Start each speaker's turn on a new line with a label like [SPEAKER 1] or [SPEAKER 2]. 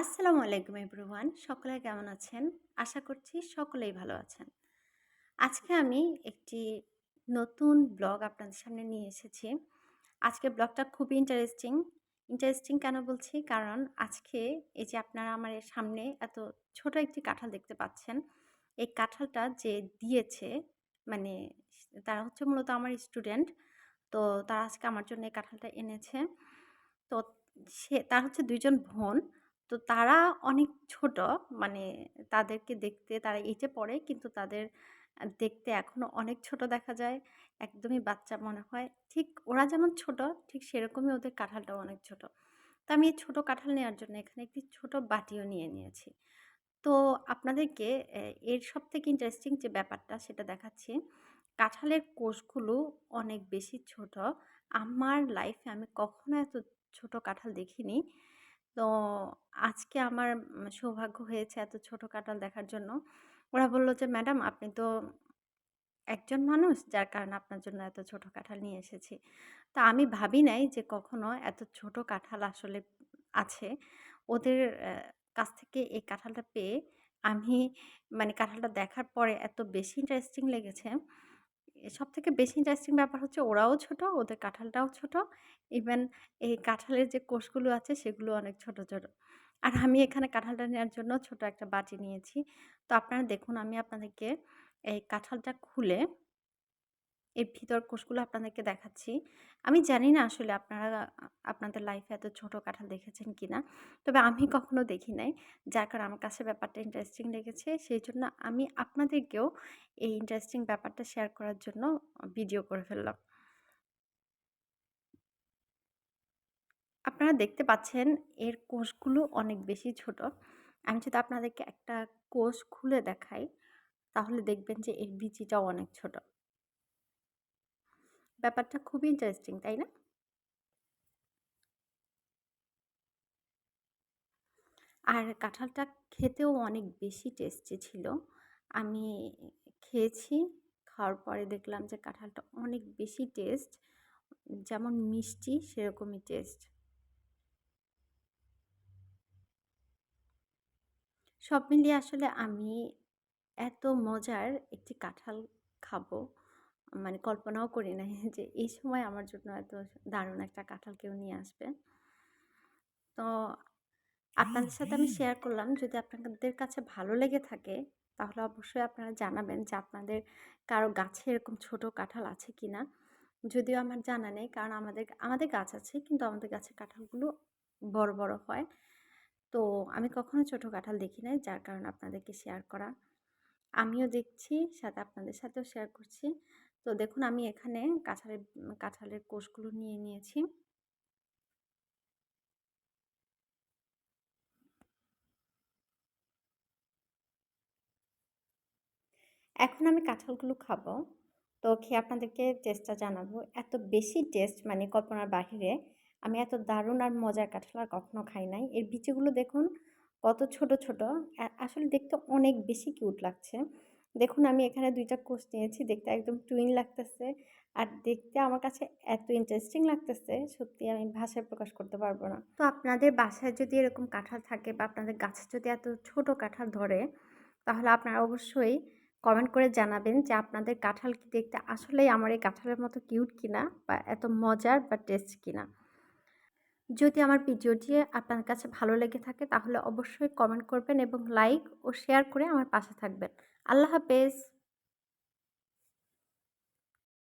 [SPEAKER 1] আসসালামু আলাইকুম এভরিওয়ান। সকলে কেমন আছেন? আশা করছি সকলেই ভালো আছেন। আজকে আমি একটি নতুন ব্লগ আপনাদের সামনে নিয়ে এসেছি। আজকে ব্লগটা খুবই ইন্টারেস্টিং। ইন্টারেস্টিং কেন বলছি? কারণ আজকে এই যে আপনারা আমার সামনে এত ছোট একটি কাঁঠাল দেখতে পাচ্ছেন, এই কাঁঠালটা যে দিয়েছে মানে তারা হচ্ছে মূলত আমার স্টুডেন্ট, তো তারা আজকে আমার জন্য এই কাঁঠালটা এনেছে। তো সে, তার হচ্ছে দুইজন বোন। তো তারা অনেক ছোট মানে তাদেরকে দেখতে তারা এইটে পড়ে, কিন্তু তাদের দেখতে এখনও অনেক ছোট দেখা যায়। একদমই বাচ্চা মনে হয়। ঠিক ওরা যেমন ছোট, ঠিক সেরকমই ওদের কাঁঠালটাও অনেক ছোট। তো আমি এই ছোটো কাঁঠাল নেওয়ার জন্য এখানে একটি ছোট বাটিও নিয়ে নিয়েছি। তো আপনাদেরকে এর সব থেকে ইন্টারেস্টিং যে ব্যাপারটা সেটা দেখাচ্ছি। কাঁঠালের কোষগুলো অনেক বেশি ছোট। আমার লাইফে আমি কখনো এত ছোট কাঁঠাল দেখিনি। তো আজকে আমার সৌভাগ্য হয়েছে এত ছোট কাঁঠাল দেখার জন্য। ওরা বলল যে, "ম্যাডাম আপনি তো একজন মানুষ যার কারণে আপনার জন্য এত ছোট কাঁঠাল নিয়ে এসেছি।" তো আমি ভাবি নাই যে কখনো এত ছোট কাঁঠাল আসলে আছে। ওদের কাছ থেকে এই কাঁঠালটা পেয়ে আমি মানে কাঁঠালটা দেখার পরে এত বেশি ইন্টারেস্টিং লেগেছে। এ সবথেকে বেশি ইন্টারেস্টিং ব্যাপার হচ্ছে ওরাও ছোট, ওদের কাঁঠালটাও ছোট। ইভেন এই কাঁঠালের যে কোষগুলো আছে সেগুলো অনেক ছোট, ছোট। আর আমি এখানে কাঁঠালটা নেওয়ার জন্য ছোট একটা বাটি নিয়েছি। তো আপনারা দেখুন আমি আপনাদেরকে এই কাঁঠালটা খুলে এর ভিতর কোষগুলো আপনাদেরকে দেখাচ্ছি। আমি জানি না আসলে আপনারা আপনাদের লাইফে এত ছোট কাঁঠাল দেখেছেন কিনা। তবে আমি কখনো দেখি নাই। যার কারণে আমার কাছে ব্যাপারটা ইন্টারেস্টিং লেগেছে। সেই জন্য আমি আপনাদেরকেও এই ইন্টারেস্টিং ব্যাপারটা শেয়ার করার জন্য ভিডিও করে ফেললাম। আপনারা দেখতে পাচ্ছেন এর কোষগুলো অনেক বেশি ছোট। আমি যদি আপনাদেরকে একটা কোষ খুলে দেখাই, তাহলে দেখবেন যে এর বিচিটাও অনেক ছোট। ব্যাপারটা খুবই ইন্টারেস্টিং, তাই না? আর কাঁঠালটা খেতেও অনেক বেশি টেস্টি ছিল। আমি খেয়েছি, খাওয়ার পরে দেখলাম যে কাঁঠালটা অনেক বেশি টেস্ট। যেমন মিষ্টি সেরকমই টেস্ট। সব মিলিয়ে আসলে আমি এত মজার একটি কাঁঠাল খাব, মানে কল্পনাও করি নাই যে এই সময় আমার জন্য এত দারুণ একটা কাঁঠাল কেউ নিয়ে আসবে। তো আপনাদের সাথে আমি শেয়ার করলাম। যদি আপনাদের কাছে ভালো লেগে থাকে, তাহলে অবশ্যই আপনারা জানাবেন যে আপনাদের কারও গাছে এরকম ছোট কাঁঠাল আছে কি না যদিও আমার জানা নেই। কারণ আমাদের আমাদের গাছ আছে কিন্তু আমাদের গাছের কাঁঠালগুলো বড়, বড় হয়। তো আমি কখনো ছোট কাঁঠাল দেখি নাই। যার কারণে আপনাদেরকে শেয়ার করা। আমিও দেখছি, সাথে আপনাদের সাথেও শেয়ার করছি। তো দেখুন আমি এখানে কাঁঠালের কাঁঠালের কোষগুলো নিয়ে নিয়েছি। এখন আমি কাঁঠালগুলো খাব। তো খেয়ে আপনাদেরকে টেস্টটা জানাব। এত বেশি টেস্ট মানে কল্পনার বাহিরে। আমি এত দারুণ আর মজার কাঁঠাল আর কখনো খাই নাই। এর বিচিগুলো দেখুন কত ছোট, ছোট। আসলে দেখতে অনেক বেশি কিউট লাগছে। দেখুন আমি এখানে ২ টা কোষ নিয়েছি। দেখতে একদম টুইন লাগতেছে। আর দেখতে আমার কাছে এত ইন্টারেস্টিং লাগতেছে, সত্যি আমি ভাষায় প্রকাশ করতে পারব না। তো আপনাদের বাসায় যদি এরকম কাঁঠাল থাকে বা আপনাদের গাছে যদি এত ছোট কাঁঠাল ধরে, তাহলে আপনারা অবশ্যই কমেন্ট করে জানাবেন যে আপনাদের কাঁঠাল কি দেখতে আসলেই আমার এই কাঁঠালের মতো কিউট কিনা বা এত মজার বা টেস্ট কিনা। যদি আমার ভিডিওটি আপনার কাছে ভালো লেগে থাকে তাহলে অবশ্যই কমেন্ট করবেন এবং লাইক ও শেয়ার করে আমার পাশে থাকবেন। আল্লাহ হাফেজ।